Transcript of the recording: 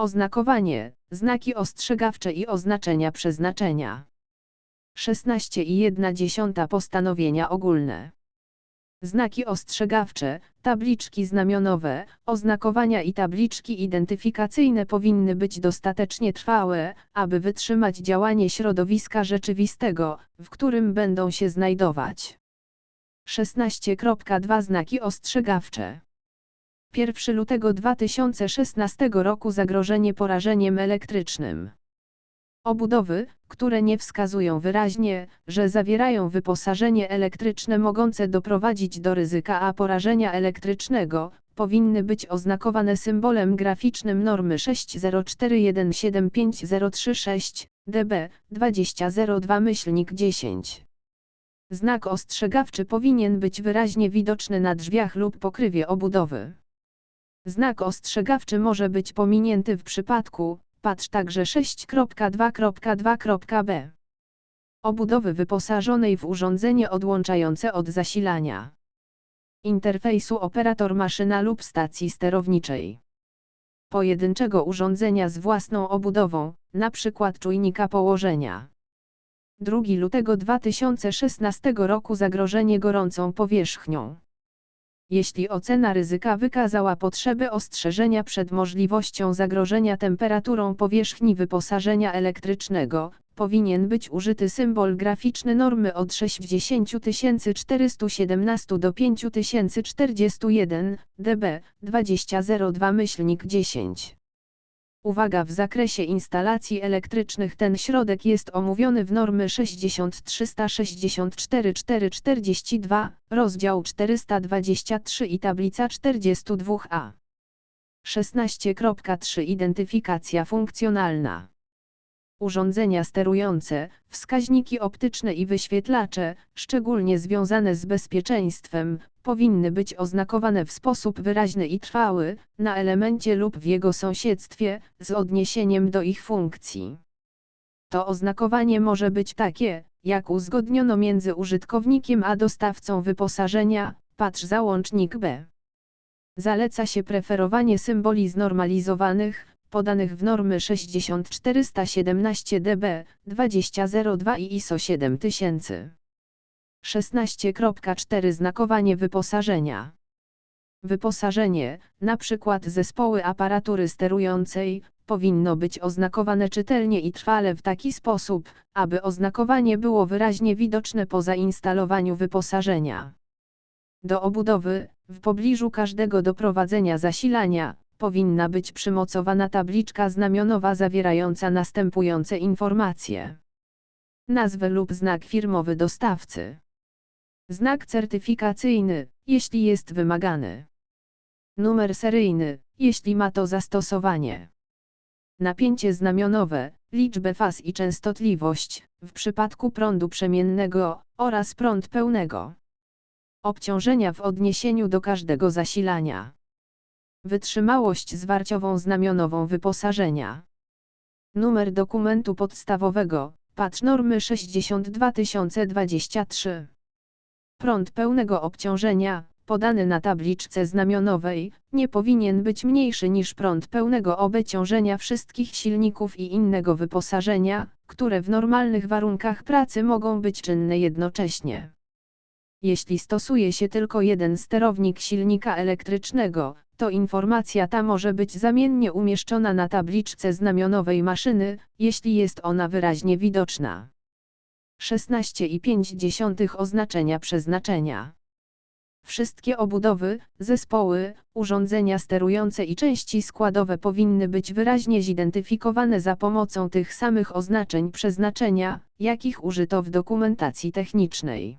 Oznakowanie, znaki ostrzegawcze i oznaczenia przeznaczenia. 16,1 postanowienia ogólne. Znaki ostrzegawcze, tabliczki znamionowe, oznakowania i tabliczki identyfikacyjne powinny być dostatecznie trwałe, aby wytrzymać działanie środowiska rzeczywistego, w którym będą się znajdować. 16.2 Znaki ostrzegawcze 1 lutego 2016 roku zagrożenie porażeniem elektrycznym. Obudowy, które nie wskazują wyraźnie, że zawierają wyposażenie elektryczne mogące doprowadzić do ryzyka a porażenia elektrycznego, powinny być oznakowane symbolem graficznym normy 604175036 dB 2002-10. Znak ostrzegawczy powinien być wyraźnie widoczny na drzwiach lub pokrywie obudowy. Znak ostrzegawczy może być pominięty w przypadku, patrz także 6.2.2.b. Obudowy wyposażonej w urządzenie odłączające od zasilania. Interfejsu operator maszyna lub stacji sterowniczej. Pojedynczego urządzenia z własną obudową, np. czujnika położenia. 2 lutego 2016 roku zagrożenie gorącą powierzchnią. Jeśli ocena ryzyka wykazała potrzeby ostrzeżenia przed możliwością zagrożenia temperaturą powierzchni wyposażenia elektrycznego, powinien być użyty symbol graficzny normy od 60417 do 5041 dB 2002-10. Uwaga w zakresie instalacji elektrycznych ten środek jest omówiony w normy 6364442, rozdział 423 i tablica 42a. 16.3 Identyfikacja funkcjonalna urządzenia sterujące, wskaźniki optyczne i wyświetlacze, szczególnie związane z bezpieczeństwem, powinny być oznakowane w sposób wyraźny i trwały, na elemencie lub w jego sąsiedztwie, z odniesieniem do ich funkcji. To oznakowanie może być takie, jak uzgodniono między użytkownikiem a dostawcą wyposażenia, patrz załącznik B. Zaleca się preferowanie symboli znormalizowanych, podanych w normy 60417 dB, 2002 i ISO 7000. 16.4 Znakowanie wyposażenia. Wyposażenie, np. zespoły aparatury sterującej, powinno być oznakowane czytelnie i trwale w taki sposób, aby oznakowanie było wyraźnie widoczne po zainstalowaniu wyposażenia. Do obudowy, w pobliżu każdego doprowadzenia zasilania, powinna być przymocowana tabliczka znamionowa zawierająca następujące informacje. Nazwę lub znak firmowy dostawcy. Znak certyfikacyjny, jeśli jest wymagany. Numer seryjny, jeśli ma to zastosowanie. Napięcie znamionowe, liczbę faz i częstotliwość, w przypadku prądu przemiennego, oraz prąd pełnego. Obciążenia w odniesieniu do każdego zasilania. Wytrzymałość zwarciową znamionową wyposażenia. Numer dokumentu podstawowego, patrz normy 62023. Prąd pełnego obciążenia, podany na tabliczce znamionowej, nie powinien być mniejszy niż prąd pełnego obciążenia wszystkich silników i innego wyposażenia, które w normalnych warunkach pracy mogą być czynne jednocześnie. Jeśli stosuje się tylko jeden sterownik silnika elektrycznego, to informacja ta może być zamiennie umieszczona na tabliczce znamionowej maszyny, jeśli jest ona wyraźnie widoczna. 16,5 Oznaczenia przeznaczenia Wszystkie obudowy, zespoły, urządzenia sterujące i części składowe powinny być wyraźnie zidentyfikowane za pomocą tych samych oznaczeń przeznaczenia, jakich użyto w dokumentacji technicznej.